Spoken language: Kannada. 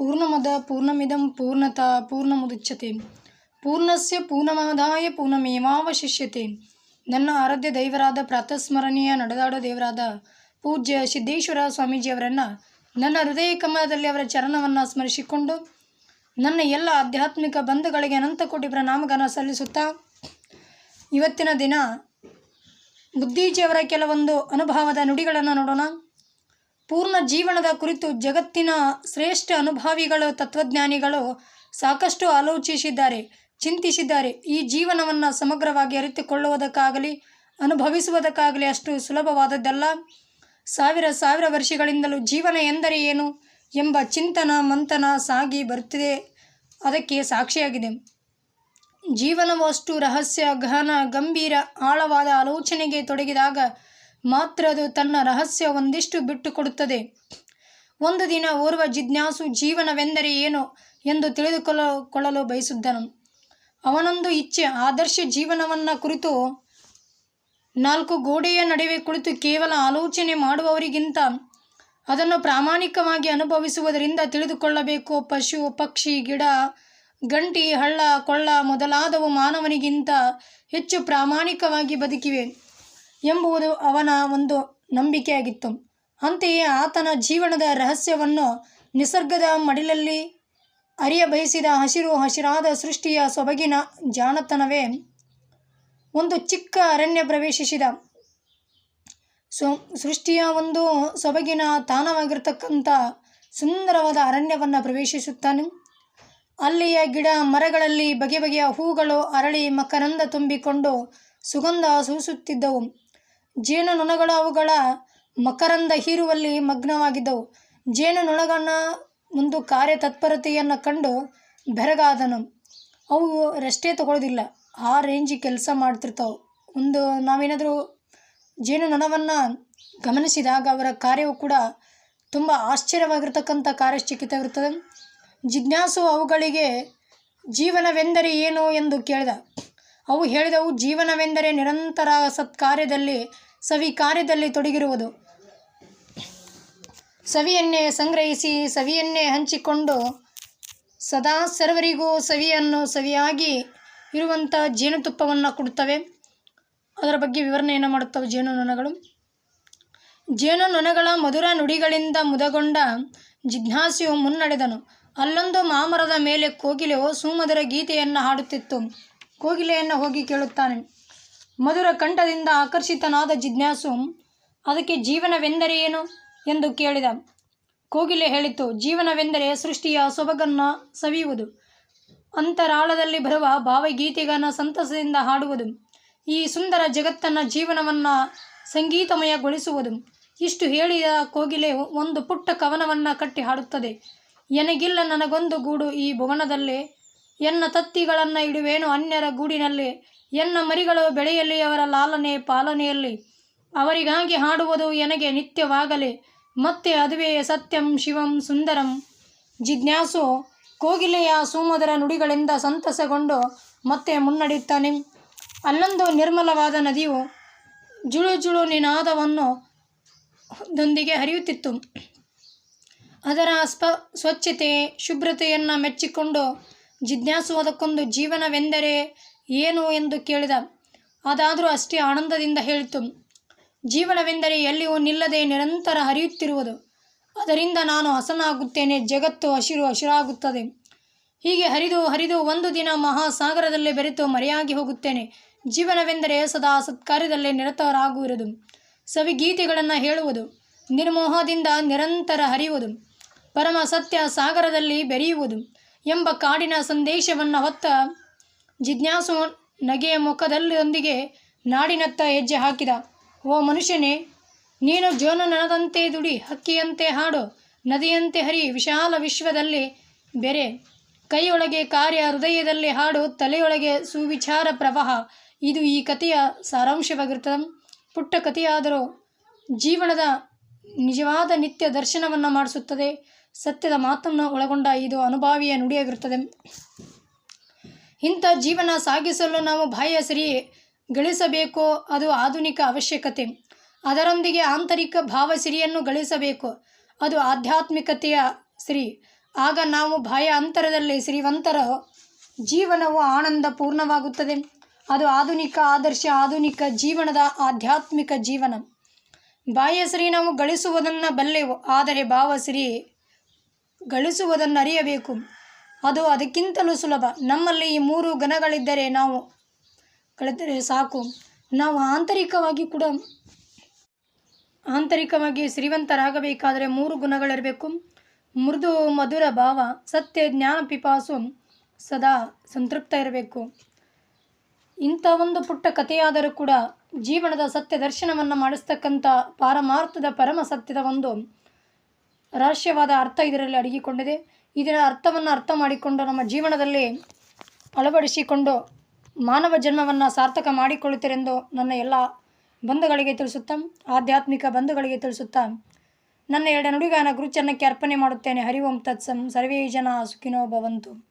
ಪೂರ್ಣಮದ ಪೂರ್ಣಮಿದಂ ಪೂರ್ಣತ ಪೂರ್ಣಮುದುಚ್ಯತೆ. ಪೂರ್ಣಸ್ಯ ಪೂರ್ಣಮಾದಾಯ ಪೂರ್ಣಮೇವಾವಶಿಷ್ಯತೆ. ನನ್ನ ಆರಾಧ್ಯ ದೈವರಾದ ಪ್ರಾತಸ್ಮರಣೀಯ ನಡೆದಾಡೋ ದೇವರಾದ ಪೂಜ್ಯ ಸಿದ್ದೇಶ್ವರ ಸ್ವಾಮೀಜಿಯವರನ್ನು ನನ್ನ ಹೃದಯ ಕಮಲದಲ್ಲಿ ಅವರ ಚರಣವನ್ನು ಸ್ಮರಿಸಿಕೊಂಡು ನನ್ನ ಎಲ್ಲ ಆಧ್ಯಾತ್ಮಿಕ ಬಂಧುಗಳಿಗೆ ಅನಂತ ಕೋಟಿ ಪ್ರಣಾಮಗಳನ್ನು ಸಲ್ಲಿಸುತ್ತಾ ಇವತ್ತಿನ ದಿನ ಬುದ್ಧೀಜಿಯವರ ಕೆಲವೊಂದು ಅನುಭವದ ನುಡಿಗಳನ್ನು ನೋಡೋಣ. ಪೂರ್ಣ ಜೀವನದ ಕುರಿತು ಜಗತ್ತಿನ ಶ್ರೇಷ್ಠ ಅನುಭಾವಿಗಳು, ತತ್ವಜ್ಞಾನಿಗಳು ಸಾಕಷ್ಟು ಆಲೋಚಿಸಿದ್ದಾರೆ, ಚಿಂತಿಸಿದ್ದಾರೆ. ಈ ಜೀವನವನ್ನು ಸಮಗ್ರವಾಗಿ ಅರಿತುಕೊಳ್ಳುವುದಕ್ಕಾಗಲಿ, ಅನುಭವಿಸುವುದಕ್ಕಾಗಲಿ ಅಷ್ಟು ಸುಲಭವಾದದ್ದಲ್ಲ. ಸಾವಿರ ಸಾವಿರ ವರ್ಷಗಳಿಂದಲೂ ಜೀವನ ಎಂದರೆ ಏನು ಎಂಬ ಚಿಂತನ, ಮಂಥನ ಸಾಗಿ ಬರುತ್ತಿದೆ. ಅದಕ್ಕೆ ಸಾಕ್ಷಿಯಾಗಿದೆ. ಜೀವನವಷ್ಟು ರಹಸ್ಯ ಗಹನ ಗಂಭೀರ, ಆಳವಾದ ಆಲೋಚನೆಗೆ ತೊಡಗಿದಾಗ ಮಾತ್ರ ಅದು ತನ್ನ ರಹಸ್ಯ ಒಂದಿಷ್ಟು ಬಿಟ್ಟುಕೊಡುತ್ತದೆ. ಒಂದು ದಿನ ಓರ್ವ ಜಿಜ್ಞಾಸು, ಜೀವನವೆಂದರೆ ಏನು? ಎಂದು ತಿಳಿದುಕೊಳ್ಳಲು ಬಯಸಿದ್ದನು. ಅವನೊಂದು ಇಚ್ಛೆ, ಆದರ್ಶ ಜೀವನವನ್ನು ಕುರಿತು ನಾಲ್ಕು ಗೋಡೆಯ ನಡುವೆ ಕುಳಿತು ಕೇವಲ ಆಲೋಚನೆ ಮಾಡುವವರಿಗಿಂತ ಅದನ್ನು ಪ್ರಾಮಾಣಿಕವಾಗಿ ಅನುಭವಿಸುವುದರಿಂದ ತಿಳಿದುಕೊಳ್ಳಬೇಕು. ಪಶು, ಪಕ್ಷಿ, ಗಿಡ, ಗಂಟಿ, ಹಳ್ಳ, ಕೊಳ್ಳ ಮೊದಲಾದವು ಮಾನವನಿಗಿಂತ ಹೆಚ್ಚು ಪ್ರಾಮಾಣಿಕವಾಗಿ ಬದುಕಿವೆ. ಎಂಬುದು ಅವನ ಒಂದು ನಂಬಿಕೆಯಾಗಿತ್ತು. ಅಂತೆಯೇ ಆತನ ಜೀವನದ ರಹಸ್ಯವನ್ನು ನಿಸರ್ಗದ ಮಡಿಲಲ್ಲಿ ಅರಿಯ ಬಯಸಿದ ಹಸಿರು ಹಸಿರಾದ ಸೃಷ್ಟಿಯ ಸೊಬಗಿನ ಜಾಣತನವೇ ಒಂದು ಚಿಕ್ಕ ಅರಣ್ಯ ಪ್ರವೇಶಿಸಿದ. ಸೊ, ಸೃಷ್ಟಿಯ ಒಂದು ಸೊಬಗಿನ ತಾಣವಾಗಿರ್ತಕ್ಕಂಥ ಸುಂದರವಾದ ಅರಣ್ಯವನ್ನು ಪ್ರವೇಶಿಸುತ್ತಾನೆ. ಅಲ್ಲಿಯ ಗಿಡ ಮರಗಳಲ್ಲಿ ಬಗೆ ಬಗೆಯ ಹೂಗಳು ಅರಳಿ ಮಕರಂದ ತುಂಬಿಕೊಂಡು ಸುಗಂಧ ಸೂಸುತ್ತಿದ್ದವು. ಜೇನುನೊಣಗಳು ಅವುಗಳ ಮಕರಂದ ಹೀರುವಲ್ಲಿ ಮಗ್ನವಾಗಿದ್ದವು. ಜೇನುನೊಣಗಳ ಒಂದು ಕಾರ್ಯತತ್ಪರತೆಯನ್ನು ಕಂಡು ಬೆರಗಾದನು. ಅವು ರೆಸ್ಟೇ ತಗೊಳ್ಳೋದಿಲ್ಲ ಆ ರೇಂಜಿಗೆ ಕೆಲಸ ಮಾಡ್ತಿರ್ತಾವೆ. ಒಂದು ನಾವೇನಾದರೂ ಜೇನುನೊಣವನ್ನು ಗಮನಿಸಿದಾಗ ಅವರ ಕಾರ್ಯವು ಕೂಡ ತುಂಬ ಆಶ್ಚರ್ಯವಾಗಿರ್ತಕ್ಕಂಥ ಇರ್ತದೆ ಜಿಜ್ಞಾಸು ಅವುಗಳಿಗೆ, ಜೀವನವೆಂದರೆ ಏನು? ಎಂದು ಕೇಳಿದ. ಅವು ಹೇಳಿದವು, ಜೀವನವೆಂದರೆ ನಿರಂತರ ಸತ್ಕಾರ್ಯದಲ್ಲಿ, ಸವಿ ಕಾರ್ಯದಲ್ಲಿ ತೊಡಗಿರುವುದು. ಸವಿಯನ್ನೇ ಸಂಗ್ರಹಿಸಿ, ಸವಿಯನ್ನೇ ಹಂಚಿಕೊಂಡು, ಸದಾ ಸರ್ವರಿಗೂ ಸವಿಯನ್ನು ಸವಿಯಾಗಿ ಇರುವಂಥ ಜೇನುತುಪ್ಪವನ್ನು ಕೊಡುತ್ತವೆ. ಅದರ ಬಗ್ಗೆ ವಿವರಣೆಯನ್ನು ಮಾಡುತ್ತವೆ ಜೇನುನೊಣಗಳು ಜೇನುನೊಣಗಳ ಮಧುರ ನುಡಿಗಳಿಂದ ಮುದಗೊಂಡ ಜಿಜ್ಞಾಸಿಯು ಮುನ್ನಡೆದನು. ಅಲ್ಲೊಂದು ಮಾಮರದ ಮೇಲೆ ಕೋಗಿಲೆಯು ಸುಮಧುರ ಗೀತೆಯನ್ನು ಹಾಡುತ್ತಿತ್ತು. ಕೋಗಿಲೆಯನ್ನು ಹೋಗಿ ಕೇಳುತ್ತಾನೆ. ಮಧುರ ಕಂಠದಿಂದ ಆಕರ್ಷಿತನಾದ ಜಿಜ್ಞಾಸು, ಅದಕ್ಕೆ ಜೀವನವೆಂದರೆ ಏನು? ಎಂದು ಕೇಳಿದ. ಕೋಗಿಲೆ ಹೇಳಿತು, ಜೀವನವೆಂದರೆ ಸೃಷ್ಟಿಯ ಸೊಬಗನ್ನು ಸವಿಯುವುದು. ಅಂತರಾಳದಲ್ಲಿ ಬರುವ ಭಾವಗೀತೆಗಳನ್ನು ಸಂತಸದಿಂದ ಹಾಡುವುದು. ಈ ಸುಂದರ ಜಗತ್ತನ್ನು ಜೀವನವನ್ನು ಸಂಗೀತಮಯಗೊಳಿಸುವುದು. ಇಷ್ಟು ಹೇಳಿದ ಕೋಗಿಲೆ ಒಂದು ಪುಟ್ಟ ಕವನವನ್ನು ಕಟ್ಟಿ ಹಾಡುತ್ತದೆ. ಎನಗಿಲ್ಲ ನನಗೊಂದು ಗೂಡು ಈ ಭುವನದಲ್ಲಿ. ಎನ್ನ ತತ್ತಿಗಳನ್ನು ಇಡುವೇನು ಅನ್ಯರ ಗೂಡಿನಲ್ಲಿ, ಎನ್ನ ಮರಿಗಳು ಬೆಳೆಯಲಿ ಅವರ ಲಾಲನೆ ಪಾಲನೆಯಲ್ಲಿ. ಅವರಿಗಾಗಿ ಹಾಡುವುದು ಎನಗೆ ನಿತ್ಯವಾಗಲಿ, ಮತ್ತೆ ಅದುವೇ ಸತ್ಯಂ ಶಿವಂ ಸುಂದರಂ. ಜಿಜ್ಞಾಸು, ಕೋಗಿಲೆಯ ಸುಮಧುರ ನುಡಿಗಳಿಂದ ಸಂತಸಗೊಂಡು ಮತ್ತೆ ಮುನ್ನಡೆಯುತ್ತಾನೆ. ಅಲ್ಲೊಂದು ನಿರ್ಮಲವಾದ ನದಿಯು ಜುಳು ಜುಳು ನಿನಾದವನ್ನು ದೊಂದಿಗೆ ಹರಿಯುತ್ತಿತ್ತು. ಅದರ ಸ್ಪ ಸ್ವಚ್ಛತೆ ಶುಭ್ರತೆಯನ್ನು ಮೆಚ್ಚಿಕೊಂಡು ಜಿಜ್ಞಾಸು ಅದಕ್ಕೊಂದು ಜೀವನವೆಂದರೆ ಏನು ಎಂದು ಕೇಳಿದ. ಅದಾದರೂ ಅಷ್ಟೇ ಆನಂದದಿಂದ ಹೇಳಿತು. ಜೀವನವೆಂದರೆ ಎಲ್ಲಿಯೂ ನಿಲ್ಲದೆ ನಿರಂತರ ಹರಿಯುತ್ತಿರುವುದು. ಅದರಿಂದ ನಾನು ಹಸನಾಗುತ್ತೇನೆ, ಜಗತ್ತು ಹಸಿರು ಹಸಿರಾಗುತ್ತದೆ. ಹೀಗೆ ಹರಿದು ಹರಿದು ಒಂದು ದಿನ ಮಹಾಸಾಗರದಲ್ಲಿ ಬೆರೆತು ಮರೆಯಾಗಿ ಹೋಗುತ್ತೇನೆ. ಜೀವನವೆಂದರೆ ಸದಾ ಸತ್ಕಾರ್ಯದಲ್ಲಿ ನಿರತರಾಗುವುದು. ಸವಿಗೀತೆಗಳನ್ನು ಹೇಳುವುದು. ನಿರ್ಮೋಹದಿಂದ ನಿರಂತರ ಹರಿಯುವುದು. ಪರಮ ಸತ್ಯ ಸಾಗರದಲ್ಲಿ ಬೆರೆಯುವುದು. ಎಂಬ ಕಾಡಿನ ಸಂದೇಶವನ್ನು ಹೊತ್ತ ಜಿಜ್ಞಾಸು ನಗೆಯ ಮುಖದಲ್ಲೊಂದಿಗೆ ನಾಡಿನತ್ತ ಹೆಜ್ಜೆ ಹಾಕಿದ. ಓ ಮನುಷ್ಯನೇ, ನೀನು ಜೋನನದಂತೆ ದುಡಿ, ಹಕ್ಕಿಯಂತೆ ಹಾಡು, ನದಿಯಂತೆ ಹರಿ, ವಿಶಾಲ ವಿಶ್ವದಲ್ಲಿ ಬೆರೆ. ಕೈಯೊಳಗೆ ಕಾರ್ಯ, ಹೃದಯದಲ್ಲಿ ಹಾಡು, ತಲೆಯೊಳಗೆ ಸುವಿಚಾರ ಪ್ರವಾಹ. ಇದು ಈ ಕಥೆಯ ಸಾರಾಂಶವಾಗಿರ್ತದೆ ಪುಟ್ಟ ಕಥೆಯಾದರೂ ಜೀವನದ ನಿಜವಾದ ನಿತ್ಯ ದರ್ಶನವನ್ನು ಮಾಡಿಸುತ್ತದೆ. ಸತ್ಯದ ಮಾತನ್ನು ಒಳಗೊಂಡ ಇದು ಅನುಭಾವಿಯ ನುಡಿಯಾಗಿರುತ್ತದೆ. ಇಂಥ ಜೀವನ ಸಾಗಿಸಲು ನಾವು ಬಾಹ್ಯ ಸರಿ ಗಳಿಸಬೇಕೋ. ಅದು ಆಧುನಿಕ ಅವಶ್ಯಕತೆ. ಅದರೊಂದಿಗೆ ಆಂತರಿಕ ಭಾವಸಿರಿಯನ್ನು ಗಳಿಸಬೇಕು. ಅದು ಆಧ್ಯಾತ್ಮಿಕತೆಯ ಸಿರಿ. ಆಗ ನಾವು ಬಾಹ್ಯ ಅಂತರದಲ್ಲಿ ಸಿರಿವಂತರ ಜೀವನವು ಆನಂದ ಪೂರ್ಣವಾಗುತ್ತದೆ. ಅದು ಆಧುನಿಕ ಆದರ್ಶ, ಆಧುನಿಕ ಜೀವನದ ಆಧ್ಯಾತ್ಮಿಕ ಜೀವನ. ಬಾಹ್ಯಶ್ರೀ ನಾವು ಗಳಿಸುವುದನ್ನು ಬಲ್ಲೆವು, ಆದರೆ ಭಾವಶ್ರೀ ಗಳಿಸುವುದನ್ನು ಅರಿಯಬೇಕು ಅದು ಅದಕ್ಕಿಂತಲೂ ಸುಲಭ. ನಮ್ಮಲ್ಲಿ ಈ ಮೂರು ಗುಣಗಳಿದ್ದರೆ ನಾವು ಕಳೆದರೆ ಸಾಕು. ನಾವು ಆಂತರಿಕವಾಗಿ ಕೂಡ ಆಂತರಿಕವಾಗಿ ಶ್ರೀಮಂತರಾಗಬೇಕಾದರೆ ಮೂರು ಗುಣಗಳಿರಬೇಕು. ಮೃದು, ಮಧುರ ಭಾವ, ಸತ್ಯ, ಜ್ಞಾನ, ಪಿಪಾಸು, ಸದಾ ಸಂತೃಪ್ತ ಇರಬೇಕು. ಇಂಥ ಒಂದು ಪುಟ್ಟ ಕಥೆಯಾದರೂ ಕೂಡ ಜೀವನದ ಸತ್ಯ ದರ್ಶನವನ್ನು ಮಾಡಿಸ್ತಕ್ಕಂಥ ಪಾರಮಾರ್ಥದ ಪರಮ ಸತ್ಯದ ಒಂದು ರಹಸ್ಯವಾದ ಅರ್ಥ ಇದರಲ್ಲಿ ಅಡಗಿಕೊಂಡಿದೆ. ಇದರ ಅರ್ಥವನ್ನು ಅರ್ಥ ಮಾಡಿಕೊಂಡು ನಮ್ಮ ಜೀವನದಲ್ಲಿ ಅಳವಡಿಸಿಕೊಂಡು ಮಾನವ ಜನ್ಮವನ್ನು ಸಾರ್ಥಕ ಮಾಡಿಕೊಳ್ಳುತ್ತೀರೆಂದು ನನ್ನ ಎಲ್ಲ ಬಂಧುಗಳಿಗೆ ತಿಳಿಸುತ್ತಾ, ಆಧ್ಯಾತ್ಮಿಕ ಬಂಧುಗಳಿಗೆ ತಿಳಿಸುತ್ತಾ, ನನ್ನ ಎರಡು ನುಡಿಗಾನ ಗುರುಚರಣಕ್ಕೆ ಅರ್ಪಣೆ ಮಾಡುತ್ತೇನೆ. ಹರಿ ಓಂ ತತ್ಸಂ. ಸರ್ವೇ ಜನ ಸುಖಿನೋ ಭವಂತು.